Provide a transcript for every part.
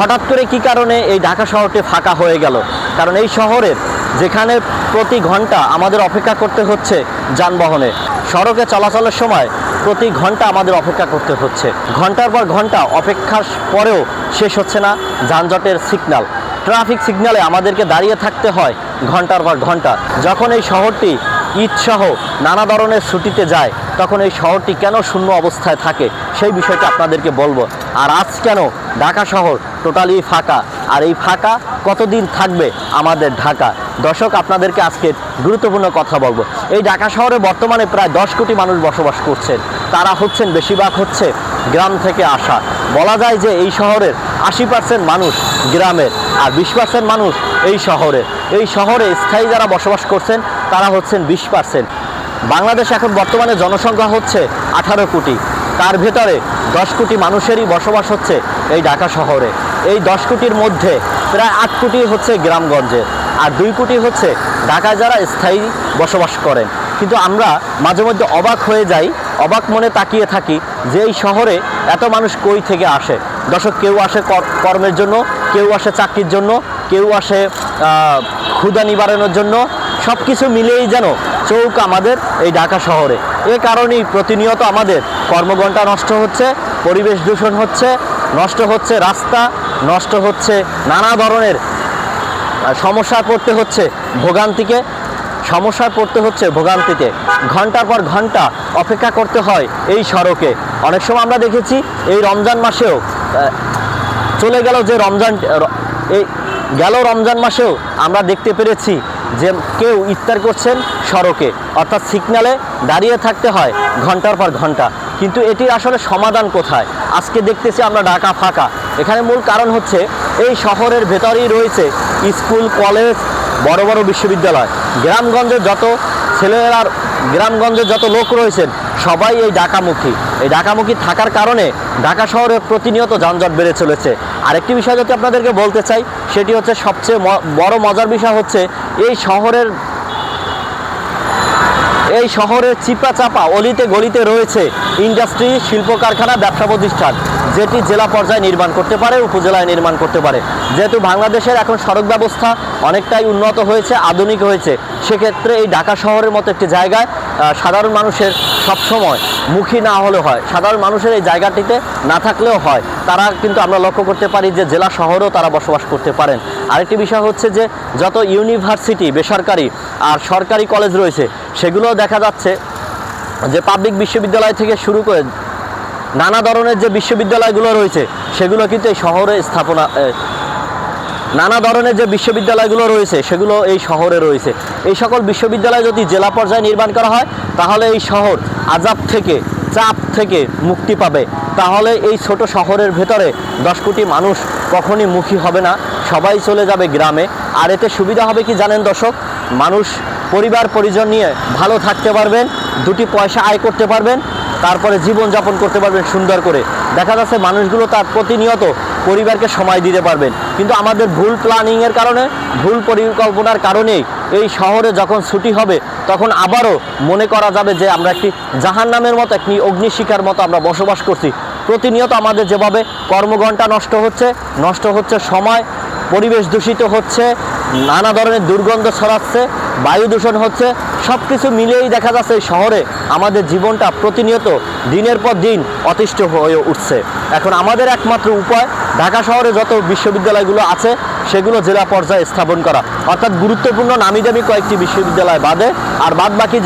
হঠাৎ করে কি কারণে এই ঢাকা শহরটি ফাঁকা হয়ে গেল? কারণ এই শহরের যেখানে প্রতি ঘণ্টা আমাদের অপেক্ষা করতে হচ্ছে যানবাহনে, সড়কে চলাচলের সময় প্রতি ঘণ্টা আমাদের অপেক্ষা করতে হচ্ছে। ঘণ্টার পর ঘণ্টা অপেক্ষার পরেও শেষ হচ্ছে না যানজটের সিগনাল ট্রাফিক সিগনালে আমাদেরকে দাঁড়িয়ে থাকতে হয় ঘণ্টার পর ঘণ্টা। যখন এই শহরটি ঈদসহ নানা ধরনের ছুটিতে যায়, তখন এই শহরটি কেন শূন্য অবস্থায় থাকে? সেই বিষয়টি আপনাদেরকে বলব। আর আজ কেন? ঢাকা শহর টোটালি ফাঁকা। আর এই ফাঁকা কতদিন থাকবে আমাদের ঢাকা? দর্শক, আপনাদেরকে আজকে গুরুত্বপূর্ণ কথা বলব। এই ঢাকা শহরে বর্তমানে প্রায় দশ কোটি মানুষ বসবাস করছেন। তারা হচ্ছেন, বেশিরভাগ হচ্ছে গ্রাম থেকে আসা। বলা যায় যে এই শহরের আশি পার্সেন্ট মানুষ গ্রামের আর বিশ পার্সেন্ট মানুষ এই শহরে এই শহরে স্থায়ী যারা বসবাস করছেন, তারা হচ্ছেন বিশ পার্সেন্ট বাংলাদেশ এখন বর্তমানে জনসংখ্যা হচ্ছে আঠারো কোটি। তার ভেতরে দশ কোটি মানুষেরই বসবাস হচ্ছে এই ঢাকা শহরে। এই দশ কোটির মধ্যে প্রায় আট কোটি হচ্ছে গ্রামগঞ্জে আর দুই কোটি হচ্ছে ঢাকায় যারা স্থায়ী বসবাস করেন। কিন্তু আমরা মাঝে মধ্যে অবাক হয়ে যাই, অবাক মনে তাকিয়ে থাকি যে এই শহরে এত মানুষ কই থেকে আসে? দর্শক, কেউ আসে কর- কর্মের জন্য, কেউ আসে চাকরির জন্য, কেউ আসে ক্ষুদা নিবারণের জন্য সব কিছু মিলেই যেন চৌক আমাদের এই ঢাকা শহরে। এ কারণেই প্রতিনিয়ত আমাদের কর্মঘণ্টা নষ্ট হচ্ছে পরিবেশ দূষণ হচ্ছে নষ্ট হচ্ছে রাস্তা নষ্ট হচ্ছে নানা ধরনের আহ, সমস্যায় পড়তে হচ্ছে ভোগান্তিকে সমস্যায় পড়তে হচ্ছে ভোগান্তিতে ঘণ্টার পর ঘণ্টা অপেক্ষা করতে হয় এই সড়কে। অনেক সময় আমরা দেখেছি এই রমজান মাসেও চলে গেল যে রমজান এই গেল রমজান মাসেও আমরা দেখতে পেরেছি যে কেউ ইফতার করছেন সড়কে, অর্থাৎ সিগনালে দাঁড়িয়ে থাকতে হয় ঘণ্টার পর ঘণ্টা। কিন্তু এটির আসলে সমাধান কোথায়? আজকে দেখতেছি আমরা ঢাকা ফাঁকা। এখানে মূল কারণ হচ্ছে এই শহরের ভেতরেই রয়েছে স্কুল, কলেজ, বড় বড় বিশ্ববিদ্যালয়। গ্রামগঞ্জের যত ছেলেরা গ্রামগঞ্জে যত লোক রয়েছেন, সবাই এই ঢাকামুখী। এই ঢাকামুখী থাকার কারণে ঢাকা শহরে প্রতিনিয়ত যানজট বেড়ে চলেছে। আরেকটি বিষয় যদি আপনাদেরকে বলতে চাই, সেটি হচ্ছে সবচেয়ে বড় মজার বিষয় হচ্ছে, এই শহরের এই শহরের চিপা চাপা অলিতে গলিতে রয়েছে ইন্ডাস্ট্রি শিল্প কারখানা ব্যবসা প্রতিষ্ঠান, যেটি জেলা পর্যায়ে নির্মাণ করতে পারে, উপজেলায় নির্মাণ করতে পারে। যেহেতু বাংলাদেশের এখন সড়ক ব্যবস্থা অনেকটাই উন্নত হয়েছে, আধুনিক হয়েছে, সেক্ষেত্রে এই ঢাকা শহরের মতো একটি জায়গায় সাধারণ মানুষের সবসময় মুখী না হলে হয়। সাধারণ মানুষের এই জায়গাটিতে না থাকলেও হয়। তারা কিন্তু আমরা লক্ষ্য করতে পারি যে জেলা শহরেও তারা বসবাস করতে পারেন। আরেকটি বিষয় হচ্ছে যে যত ইউনিভার্সিটি, বেসরকারি আর সরকারি কলেজ রয়েছে, সেগুলোও দেখা যাচ্ছে যে পাবলিক বিশ্ববিদ্যালয় থেকে শুরু করে নানা ধরনের যে বিশ্ববিদ্যালয়গুলো রয়েছে, সেগুলো কিন্তু এই শহরে স্থাপনা নানা ধরনের যে বিশ্ববিদ্যালয়গুলো রয়েছে, সেগুলো এই শহরে রয়েছে। এই সকল বিশ্ববিদ্যালয় যদি জেলা পর্যায়ে নির্মাণ করা হয়, তাহলে এই শহর আজাব থেকে, চাপ থেকে মুক্তি পাবে। তাহলে এই ছোট শহরের ভেতরে দশ কোটি মানুষ কখনই মুখী হবে না, সবাই চলে যাবে গ্রামে। আর এতে সুবিধা হবে কি জানেন দর্শক? মানুষ, পরিবার, পরিজন নিয়ে ভালো থাকতে পারবেন, দুটি পয়সা আয় করতে পারবেন তারপরে জীবনযাপন করতে পারবেন সুন্দর করে। দেখা যাচ্ছে মানুষগুলো তার প্রতিনিয়ত পরিবারকে সময় দিতে পারবেন। কিন্তু আমাদের ভুল প্ল্যানিংয়ের কারণে, ভুল পরিকল্পনার কারণেই এই শহরে যখন ছুটি হবে, তখন আবারও মনে করা যাবে যে আমরা একটি জাহান নামের মতো, একটি অগ্নিশিখার মতো আমরা বসবাস করছি। প্রতিনিয়ত আমাদের যেভাবে কর্মঘণ্টা নষ্ট হচ্ছে নষ্ট হচ্ছে সময়, পরিবেশ দূষিত হচ্ছে, নানা ধরনের দুর্গন্ধ ছড়াচ্ছে, বায়ু দূষণ হচ্ছে সব কিছু মিলেই দেখা যাচ্ছে এই শহরে আমাদের জীবনটা প্রতিনিয়ত দিনের পর দিন অতিষ্ঠ হয়ে উঠছে। এখন আমাদের একমাত্র উপায়, ঢাকা শহরে যত বিশ্ববিদ্যালয়গুলো আছে, সেগুলো জেলা পর্যায়ে স্থাপন করা। অর্থাৎ গুরুত্বপূর্ণ নামি দামি কয়েকটি বিশ্ববিদ্যালয় বাদে, আর বাদ বাকি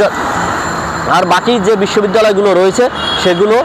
আর বাকি যে বিশ্ববিদ্যালয়গুলো রয়েছে, সেগুলো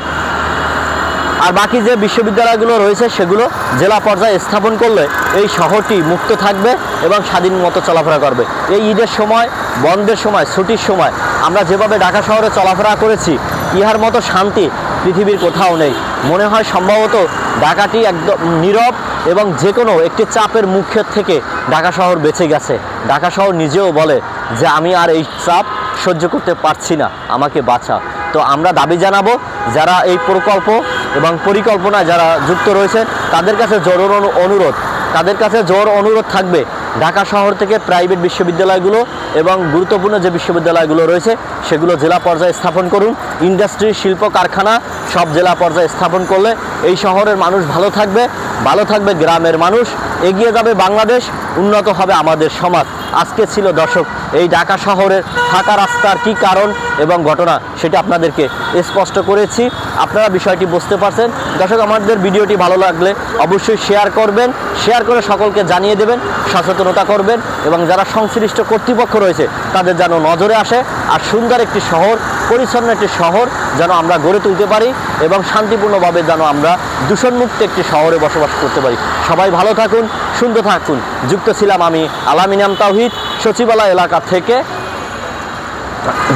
আর বাকি যে বিশ্ববিদ্যালয়গুলো রয়েছে, সেগুলো জেলা পর্যায়ে স্থাপন করলে এই শহরটি মুক্ত থাকবে এবং স্বাধীন মতো চলাফেরা করবে। এই ঈদের সময়, বন্ধের সময়, ছুটির সময় আমরা যেভাবে ঢাকা শহরে চলাফেরা করেছি, ইহার মতো শান্তি পৃথিবীর কোথাও নেই। মনে হয় সম্ভবত ঢাকাটি একদম নীরব এবং যে কোনো একটি চাপের মুখের থেকে ঢাকা শহর বেঁচে গেছে। ঢাকা শহর নিজেও বলে যে, আমি আর এই চাপ সহ্য করতে পারছি না, আমাকে বাঁচা তো আমরা দাবি জানাব, যারা এই প্রকল্প এবং পরিকল্পনা যারা যুক্ত রয়েছে, তাদের কাছে জোর অনু- অনুরোধ। তাদের কাছে জোর অনুরোধ থাকবে ঢাকা শহর থেকে প্রাইভেট বিশ্ববিদ্যালয়গুলো এবং গুরুত্বপূর্ণ যে বিশ্ববিদ্যালয়গুলো রয়েছে, সেগুলো জেলা পর্যায়ে স্থাপন করুন। ইন্ডাস্ট্রি, শিল্প, কারখানা সব জেলা পর্যায়ে স্থাপন করলে এই শহরের মানুষ ভালো থাকবে ভালো থাকবে গ্রামের মানুষ। এগিয়ে যাবে বাংলাদেশ, উন্নত হবে আমাদের সমাজ। আজকে ছিল দর্শক, এই ঢাকা শহরের থাকা রাস্তার কি কারণ এবং ঘটনা সেটা আপনাদেরকে স্পষ্ট করেছি। আপনারা বিষয়টি বুঝতে পারছেন। দর্শক, আমাদের ভিডিওটি ভালো লাগলে অবশ্যই শেয়ার করবেন, শেয়ার করে সকলকে জানিয়ে দেবেন, সচেতনতা করবেন এবং যারা সংশ্লিষ্ট কর্তৃপক্ষ রয়েছে, তাদের যেন নজরে আসে। আর সুন্দর একটি শহর, পরিচ্ছন্ন একটি শহর যেন আমরা গড়ে তুলতে পারি এবং শান্তিপূর্ণভাবে যেন আমরা দূষণমুক্ত একটি শহরে বসবাস করতে পারি। সবাই ভালো থাকুন সুন্দর থাকুন। যুক্ত ছিলাম আমি আলামিনাম তাহিদ সচিবালয় এলাকা থেকে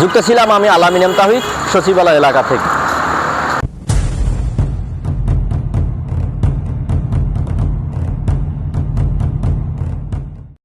যুক্ত ছিলাম আমি আলামিনাম তাহিদ সচিবালয় এলাকা থেকে।